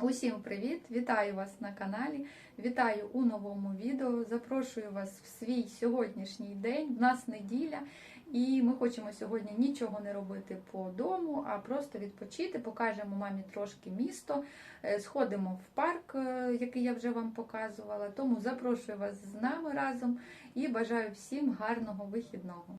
Усім привіт! Вітаю вас на каналі. Вітаю у новому відео. Запрошую вас в свій сьогоднішній день. В нас неділя, і ми хочемо сьогодні нічого не робити по дому, а просто відпочити. Покажемо мамі трошки місто. Е, Сходимо в парк, е, який я вже вам показувала. Тому запрошую вас з нами разом і бажаю всім гарного вихідного.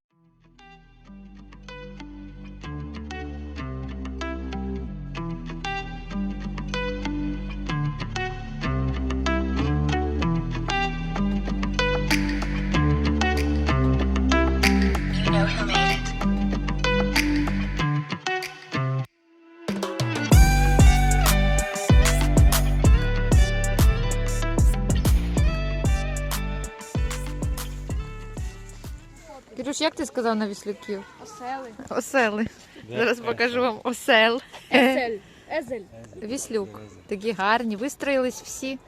Кирюш, як ти сказав на віслюків? Осели. Осели. Зараз покажу вам осел. Есель. Езель. Віслюк. Такі гарні, вистроїлись всі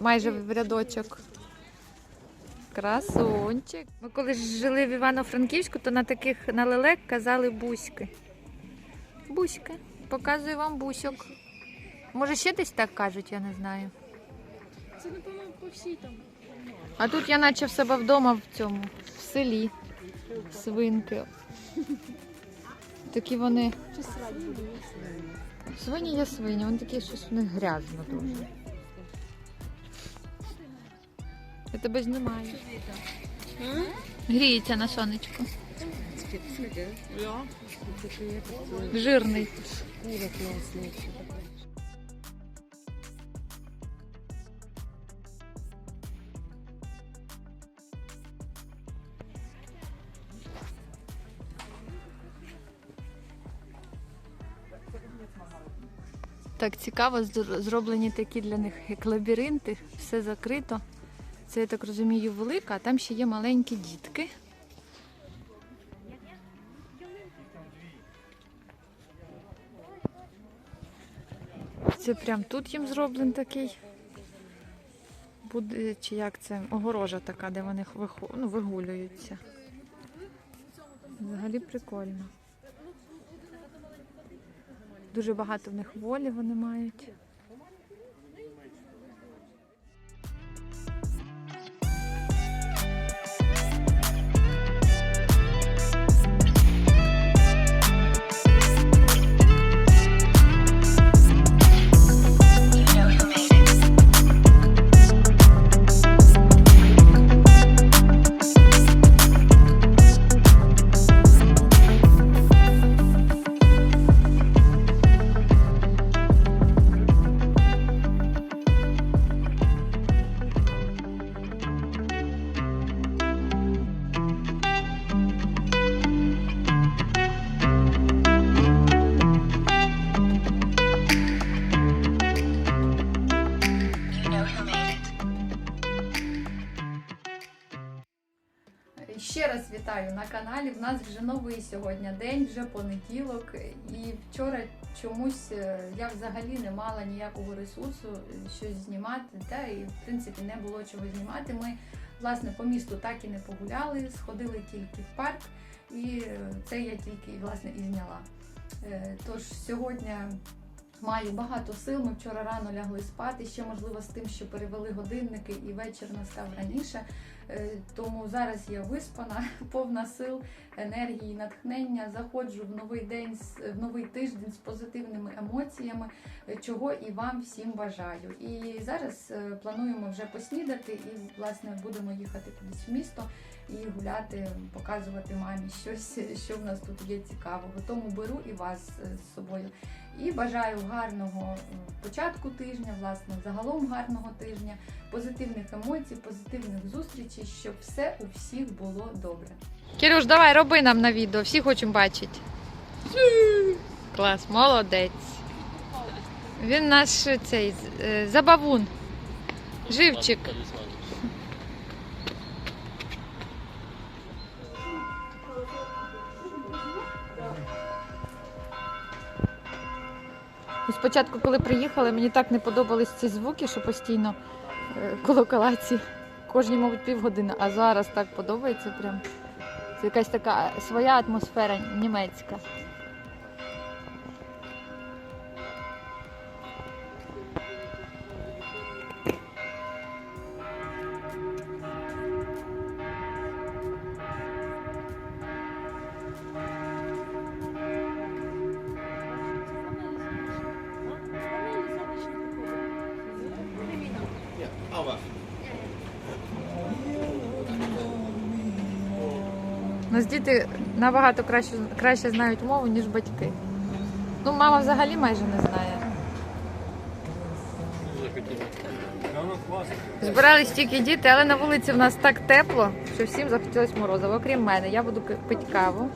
майже в рядочок. Красунчик. Ми коли ж жили в Івано-Франківську, то на таких на лелек казали буськи. Буськи. Показую вам бусьок. Може, ще десь так кажуть, я не знаю. Це, напевно, по всій там. А тут я наче в себе вдома в цьому, в селі. Свинки. Такі вони. Свині є свині, вони такі щось в них грязно дуже. Я тебе знімаю. Гріється на сонечку. Жирний. Так цікаво, зроблені такі для них як лабіринти, все закрито. Це, я так розумію, велика, а там ще є маленькі дітки. Це прям тут їм зроблений такий. Буде, чи як це, огорожа така, де вони ну, вигулюються. Взагалі прикольно. Дуже багато в них волі вони мають. Нас вже новий сьогодні день, вже понеділок. І вчора чомусь е, я взагалі не мала ніякого ресурсу е, щось знімати. Та і в принципі не було чого знімати. Ми власне по місту так і не погуляли, сходили тільки в парк, і е, це я тільки власне і зняла. Тож сьогодні. Маю багато сил. Ми вчора рано лягли спати. Ще можливо з тим, що перевели годинники і вечір настав раніше. Е, Тому зараз я виспана, повна сил, енергії, натхнення. Заходжу в новий день, в новий тиждень з позитивними емоціями, е, чого і вам всім бажаю. І зараз е, плануємо вже поснідати і власне будемо їхати кудись в місто і гуляти, показувати мамі щось, що в нас тут є цікавого. Тому беру і вас з собою. І бажаю гарного початку тижня, власне, загалом гарного тижня позитивних емоцій, позитивних зустрічей, щоб все у всіх було добре. Кирюш, давай роби нам на відео, всі хочемо бачити. Клас, молодець. Він наш цей е, забавун. Живчик. Спочатку, коли приїхали, мені так не подобались ці звуки, що постійно е, колоколаці. Кожні, мабуть, півгодини, а зараз так подобається прям. Це якась така своя атмосфера німецька. У нас діти набагато краще, краще знають мову, ніж батьки. Ну, мама взагалі майже не знає. Збирались тільки діти, але на вулиці в нас так тепло, що всім захотілося морозиво. Окрім мене, я буду пити каву.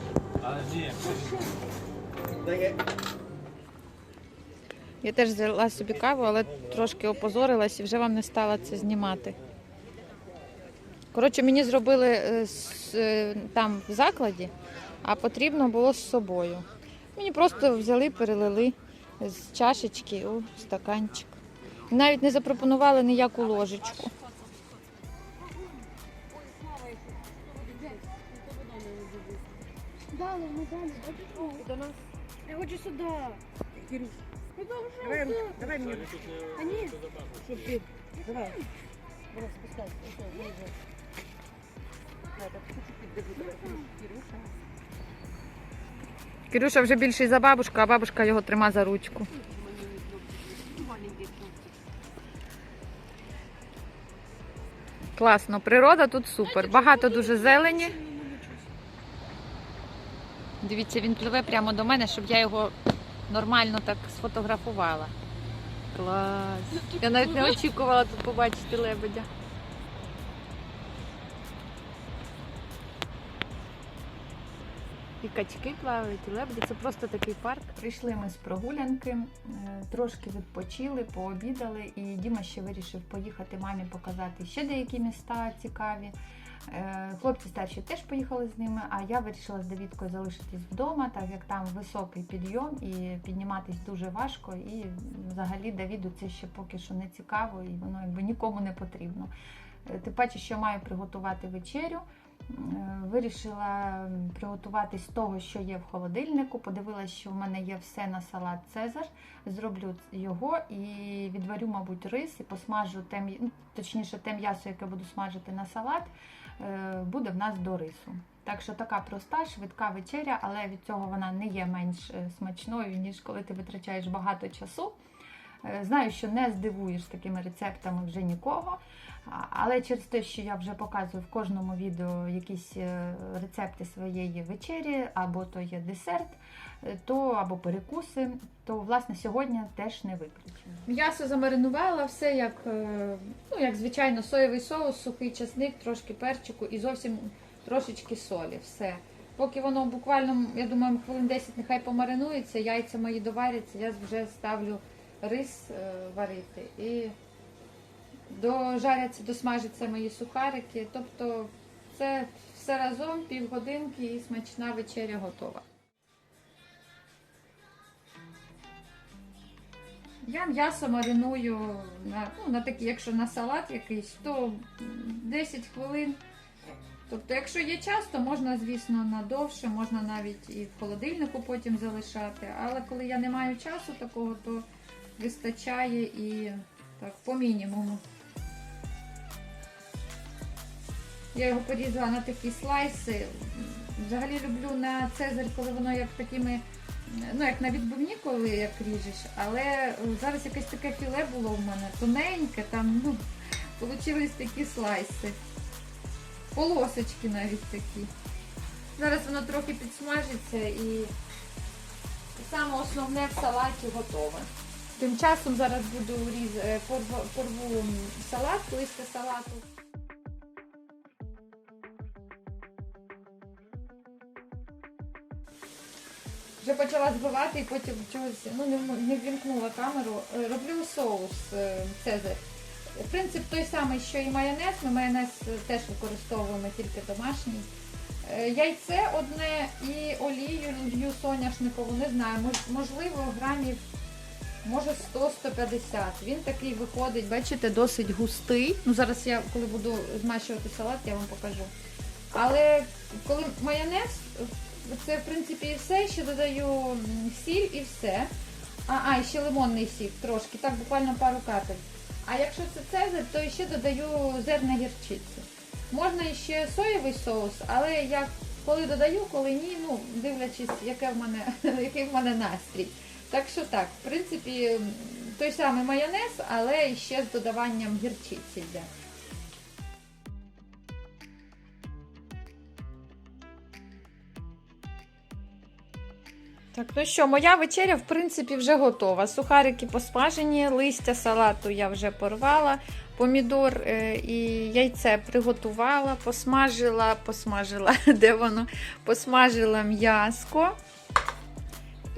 Я теж взяла собі каву, але трошки опозорилась і вже вам не стала це знімати. Коротше, мені зробили е, е, там в закладі, а потрібно було з собою. Мені просто взяли, перелили з чашечки у стаканчик. Навіть не запропонували ніяку ложечку. Дали, ми дали. До нас. Я хочу сюди. Кирюш. Давай, давай мені. А ні. Давай. Давай, спускайся. Кирюша. Вже більший за бабушку, а бабушка його трима за ручку. Класно, природа тут супер. Багато дуже зелені. Дивіться, він пливе прямо до мене, щоб я його нормально так сфотографувала. Клас. Я навіть не очікувала тут побачити лебедя. І качки плавають, і лебеді. Це просто такий парк. Прийшли ми з прогулянки, е, трошки відпочили, пообідали, і Діма ще вирішив поїхати мамі показати ще деякі міста цікаві. Е, Хлопці старші теж поїхали з ними, а я вирішила з Давідкою залишитись вдома, так як там високий підйом і підніматись дуже важко. І взагалі Давіду це ще поки що не цікаво, і воно якби нікому не потрібно. Е, Тим паче, що маю приготувати вечерю. Е, Вирішила приготувати з того, що є в холодильнику. Подивилася, що в мене є все на салат Цезар. Зроблю його і відварю, мабуть, рис і посмажу те, ну, точніше, те м'ясо, яке буду смажити на салат, е, буде в нас до рису. Так що така проста, швидка вечеря, але від цього вона не є менш е, смачною, ніж коли ти витрачаєш багато часу. Е, Знаю, що не здивуєш такими рецептами вже нікого. Але через те, що я вже показую в кожному відео якісь е, рецепти своєї вечері, або то є десерт, е, то або перекуси, то власне сьогодні теж не виключено. М'ясо замаринувала, все як, ну, як звичайно, соєвий соус, сухий часник, трошки перчику і зовсім трошечки солі. Все. Поки воно буквально, я думаю, хвилин 10 нехай помаринується, яйця мої доваряться, я вже ставлю рис е, варити. І дожаряться, досмажаться мої сухарики. Тобто це все разом півгодинки і смачна вечеря готова. Я м'ясо мариную на, ну, на такі, якщо на салат якийсь, то 10 хвилин. Тобто, якщо є час, то можна, звісно, надовше, можна навіть і в холодильнику потім залишати. Але коли я не маю часу такого, то вистачає і так, по мінімуму. Я його порізала на такі слайси. Взагалі люблю на цезарь, коли воно як такими, ну як на відбивні, коли як ріжеш, але зараз якесь таке філе було в мене тоненьке, там ну, получились такі слайси. Полосочки навіть такі. Зараз воно трохи підсмажиться і саме основне в салаті готове. Тим часом зараз буду різ... е, порву, порву салат, листя салату. Вже почала збивати і потім чогось ну, не, ввімкнула камеру. Е, Роблю соус е, Цезарь. Принцип той самий, що і майонез. Ми майонез теж використовуємо тільки домашній. Яйце одне і олію лью соняшникову, не знаю, можливо, грамів може 100-150. Він такий виходить, бачите, досить густий. Ну зараз я, коли буду змащувати салат, я вам покажу. Але коли майонез, це в принципі і все. Ще додаю сіль і все. А, а, і ще лимонний сік трошки, так буквально пару капель. А якщо це цезарь, то ще додаю зерна гірчиці. Можна ще соєвий соус, але я коли додаю, коли ні, ну дивлячись, яке в мене, який в мене настрій. Так що так, в принципі, той самий майонез, але ще з додаванням гірчиці йде. Так, ну що, моя вечеря, в принципі, вже готова. Сухарики посмажені, листя салату я вже порвала, помідор е, і яйце приготувала, посмажила, посмажила, де воно? Посмажила м'яско.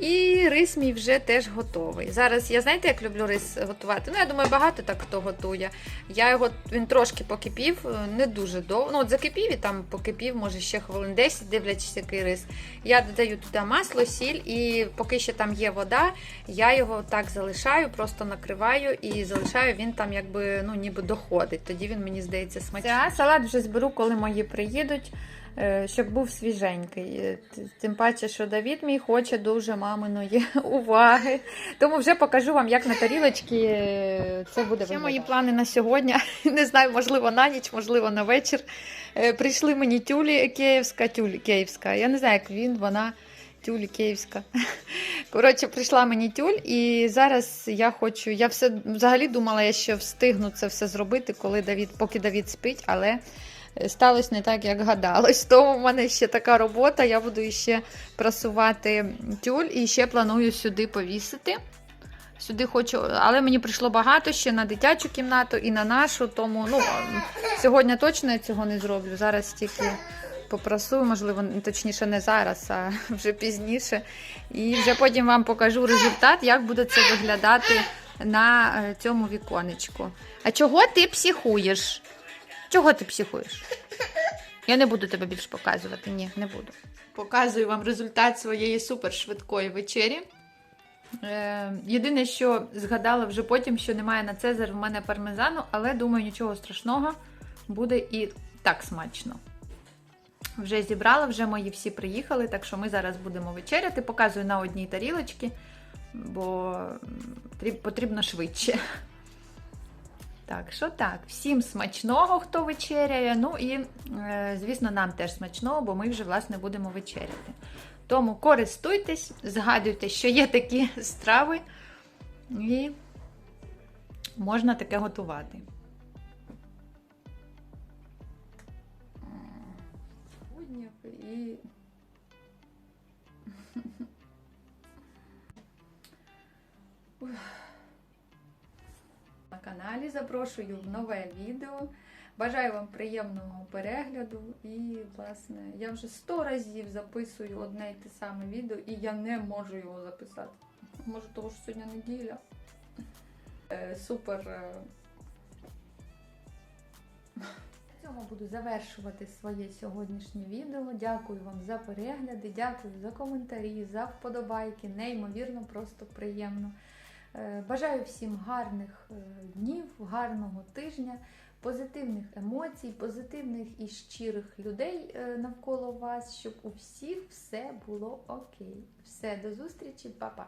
І рис мій вже теж готовий. Зараз я знаєте, як люблю рис готувати? Ну, я думаю, багато так хто готує. Я його він трошки покипів, не дуже довго. Ну, от закипів і там покипів, може ще хвилин 10, дивлячись, який рис. Я додаю туди масло, сіль, і поки ще там є вода, я його так залишаю, просто накриваю і залишаю, він там якби ну, ніби доходить. Тоді він мені здається смачний. Салат вже зберу, коли мої приїдуть. Е, Щоб був свіженький. Е, Тим паче, що Давід мій хоче дуже маминої уваги. Тому вже покажу вам, як на тарілочці е, це буде. Ще мої плани на сьогодні. Не знаю, можливо, на ніч, можливо, на вечір. Прийшли мені тюлі київська, тюлі київська. Я не знаю, як він, вона тюлі київська. Коротше, прийшла мені тюль, і зараз я хочу. Я все взагалі думала, я ще встигну це все зробити, коли Давід, поки Давід спить, але сталося не так, як гадалось. Тому в мене ще така робота. Я буду ще прасувати тюль і ще планую сюди повісити. Сюди хочу, але мені прийшло багато ще на дитячу кімнату і на нашу, тому ну, сьогодні точно я цього не зроблю. Зараз тільки попрасую, можливо, точніше, не зараз, а вже пізніше. І вже потім вам покажу результат, як буде це виглядати на е, цьому віконечку. А чого ти психуєш? Чого ти психуєш? Я не буду тебе більше показувати. Ні, не буду. Показую вам результат своєї супершвидкої вечері. Е, єдине, що згадала вже потім, що немає на Цезар в мене пармезану, але думаю, нічого страшного буде і так смачно. Вже зібрала, вже мої всі приїхали, так що ми зараз будемо вечеряти. Показую на одній тарілочці, бо потрібно швидше. Так, що так, всім смачного, хто вечеряє. Ну і, е, звісно, нам теж смачного, бо ми вже, власне, будемо вечеряти. Тому користуйтесь, згадуйте, що є такі страви, і можна таке готувати. І... каналі запрошую в нове відео. Бажаю вам приємного перегляду. І, власне, я вже сто разів записую одне і те саме відео, і я не можу його записати. Може, тому що сьогодні неділя. Е, Супер. е. На цьому буду завершувати своє сьогоднішнє відео. Дякую вам за перегляди, дякую за коментарі, за вподобайки. Неймовірно, просто приємно. Е, Бажаю всім гарних е, днів, гарного тижня, позитивних емоцій, позитивних і щирих людей е, навколо вас, щоб у всіх все було окей. Все, до зустрічі, па-па!